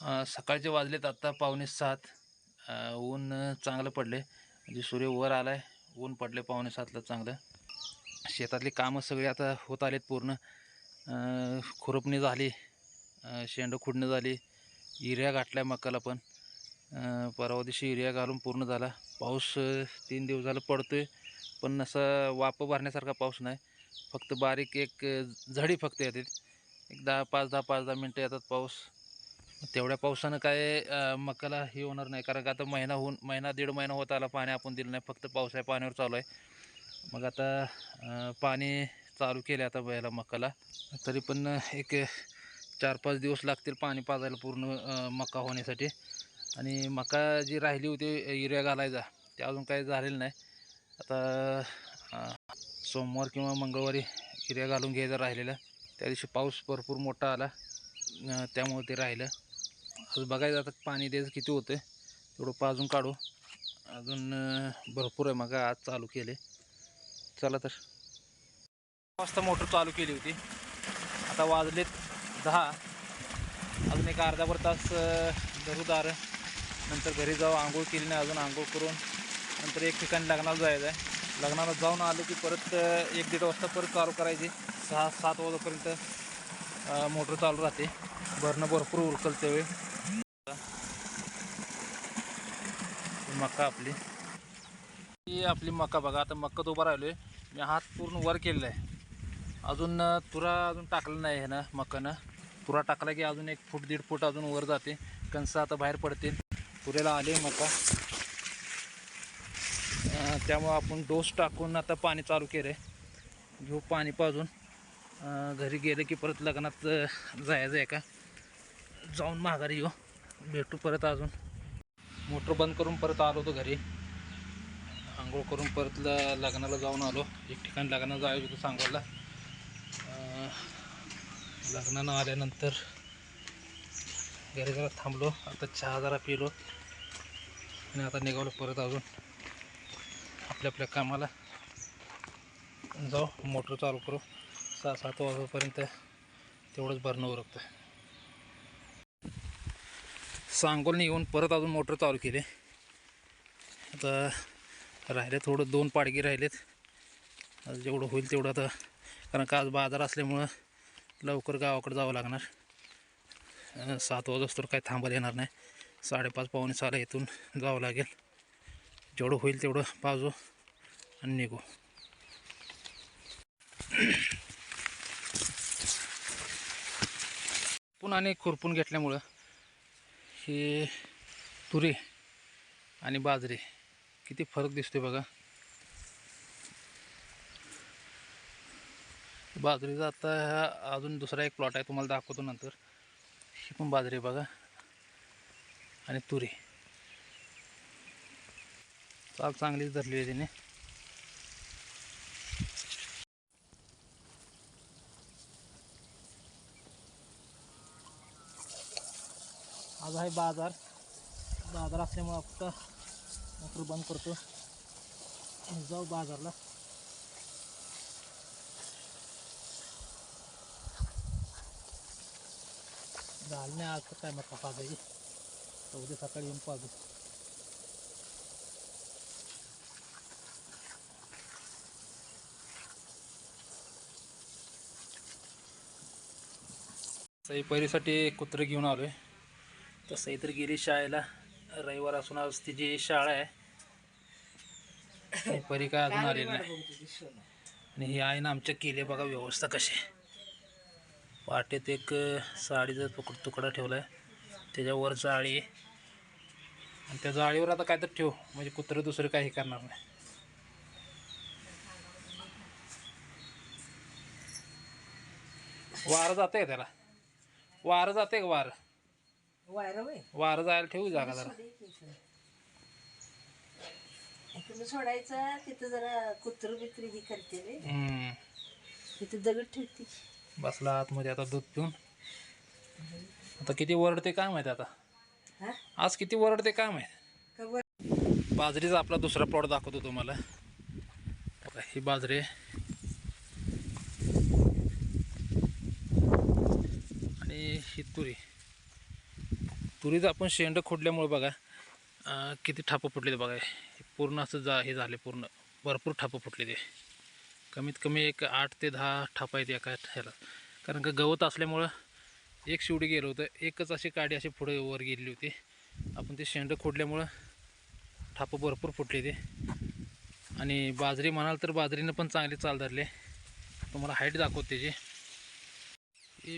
सकाळचे वाजलेत आत्ता पावणे सात. ऊन चांगलं पडले म्हणजे सूर्य वर आला आहे ऊन पडले पावणे सातला चांगलं. शेतातली कामं सगळी आता होत आलेत पूर्ण. खुरपणी झाली शेंडं खुडणी झाली युरिया गाठलाय मकाला पण. परवा दिवशी युरिया घालून पूर्ण झाला. पाऊस तीन दिवस झालं आहे पण असं वाप भरण्यासारखा पाऊस नाही. फक्त बारीक एक झडी फक्त येते. एक दहा पाच दहा पाच दहा मिनटं येतात पाऊस. तेवढ्या पावसानं काय मकाला हे होणार नाही. कारण का आता महिना होऊन महिना दीड महिना होत आला पाणी आपण दिलं नाही. फक्त पावसाच्या पाण्यावर चालू आहे. मग आता पाणी चालू केले आता बैला मकाला. तरी पण एक चार पाच दिवस लागतील पाणी पाजायला पूर्ण मका होण्यासाठी. आणि मका जी राहिली होती युरिया घालायचा ते अजून काही झालेलं नाही. आता सोमवार किंवा मंगळवारी युरिया घालून घ्यायचा राहिलेला. त्या दिवशी पाऊस भरपूर मोठा आला त्यामुळे ते राहिलं. आज बघायचं आता पाणी द्यायचं किती होतं तेवढं पाजून काढू. अजून भरपूर आहे मग आज चालू केले. चला तर. वाजता मोटर चालू केली होती. आता वाजलेत दहा. अजून एक अर्धाभर तास धरूदार दार. नंतर घरी जाऊ आंघोळ केली नाही अजून आंघोळ करून. नंतर एक ठिकाणी लग्नाला जायचं आहे. लग्नाला जाऊन आलो की परत एक दीड वाजता परत चालू करायची. सहा सात वाजेपर्यंत. मोटर चालू राहते. भरणं भरपूर उरकलते वेळ मका आपली. ही आपली मका बघा आता मक्कात उभा राहिलोय. मी हात पूर्ण वर केलेला आहे. अजून तुरा अजून टाकलं नाही आहे ना मकानं. तुरा टाकला की अजून एक फूट दीड फूट अजून वर जाते. कणसं आता बाहेर पडतील. तुरेला आले मका. त्यामुळं आपण डोस टाकून आता पाणी चालू केलं आहे घेऊ पाणी पाजून. घरी गेलं की परत लग्नात जायचं आहे का? जाऊन माघारी येऊ. भेटू परत अजून. मोटर बंद करून परत आलो होतो घरी. आंघोळ करून परत लग्नाला जाऊन आलो. एक ठिकाणी लग्नाला जायचं होतं सांगोला. लग्नानं आल्यानंतर घरी जरा थांबलो. आता चहा जरा पिलो. आणि आता निघालो परत अजून. आपल्या आपल्या कामाला. जाऊ मोटर चालू करू. सहा सात वाजेपर्यंत तेवढंच भरणं उरकतं सांगोलने येऊन परत अजून मोटर चालू केली. आता राहिले थोडं दोन पाडगी राहिलेत. जेवढं होईल तेवढं आता कारण का आज बाजार असल्यामुळं लवकर गावाकडे जावं लागणार. सात वाजता तर काही थांबायला येणार नाही. साडेपाच पावणे सहाला इथून जावं लागेल. जेवढं होईल तेवढं पाजू आणि निघू. पुन्हा आणि खुरपून घेतल्यामुळं हे तुरी आणि बाजरी किती फरक दिसतोय बघा. बाजरीचा आता ह्या अजून दुसरा एक प्लॉट आहे तुम्हाला दाखवतो नंतर. ही पण बाजरी आहे बघा. आणि तुरी. चाल चांगलीच धरली आहे तिने. आज आहे बाजार. बाजार असल्यामुळं आता मोटर बंद करतो जाऊ बाजारला. झालं नाही आज तर काय मग पाजायची. उद्या सकाळी येऊन पाजू. सई पहिरीसाठी कुत्रे घेऊन आलो आहे तसंही तर गेली शाळेला. रविवार असून आज तिची शाळा आहे. परी काय अजून आलेली नाही. आणि ही ना आमच्या केली बघा व्यवस्था कशी वाटेत एक साडीचा तुक तुकडा ठेवला आहे त्याच्यावर जाळी आहे. आणि त्या जाळीवर आता काय तर ठेव. म्हणजे कुत्रं दुसरं काही करणार नाही. वारं जाते का त्याला? वारं जाते का वारं? वायरा वय वारं जायला ठेवू जागा जरा. तुम्ही सोडायचं तिथं जरा कुत्र बित्र ही करते रे. हम्म. तिथं दगड ठेवते. बसला आतमध्ये आता दूध पिऊन. आता किती वरडते काय माहिती आता? हा? आज किती वरडते काय माहिती का वर बाजरीचा आपला दुसरा प्लॉट दाखवतो तुम्हाला. बघा ही बाजरी आहे. आणि ही तुरी. तुरीचं आपण शेंड खोडल्यामुळे बघा किती ठापं फुटले ते बघा पूर्ण असं जा हे झाले पूर्ण. भरपूर ठापं फुटले ते. कमीत कमी एक आठ ते दहा ठापा आहेत एका ह्याला. कारण का गवत असल्यामुळं एक शिवडी गेलं होतं. एकच अशी काडी अशी पुढे वर गेलेली होती. आपण ते शेंड खोडल्यामुळं ठापं भरपूर फुटले ते. आणि बाजरी म्हणाल तर बाजरीनं पण चांगली चाल धरले. तुम्हाला हाईट दाखवत त्याची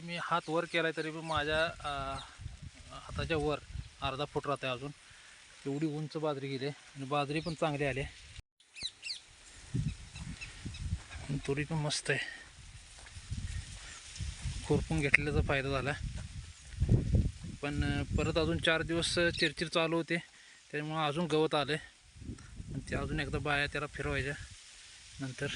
मी हात वर केला आहे तरी पण माझ्या हाताच्या वर अर्धा फूट राहते अजून. एवढी उंच बाजरी गेली आणि बाजरी पण चांगली आली आणि तुरी पण मस्त आहे. खुरपून घेतल्याचा फायदा झाला. पण परत अजून चार दिवस चिरचिर चालू होते. त्यामुळं अजून गवत आलं आणि ते अजून एकदा बाया त्याला फिरवायच्या नंतर.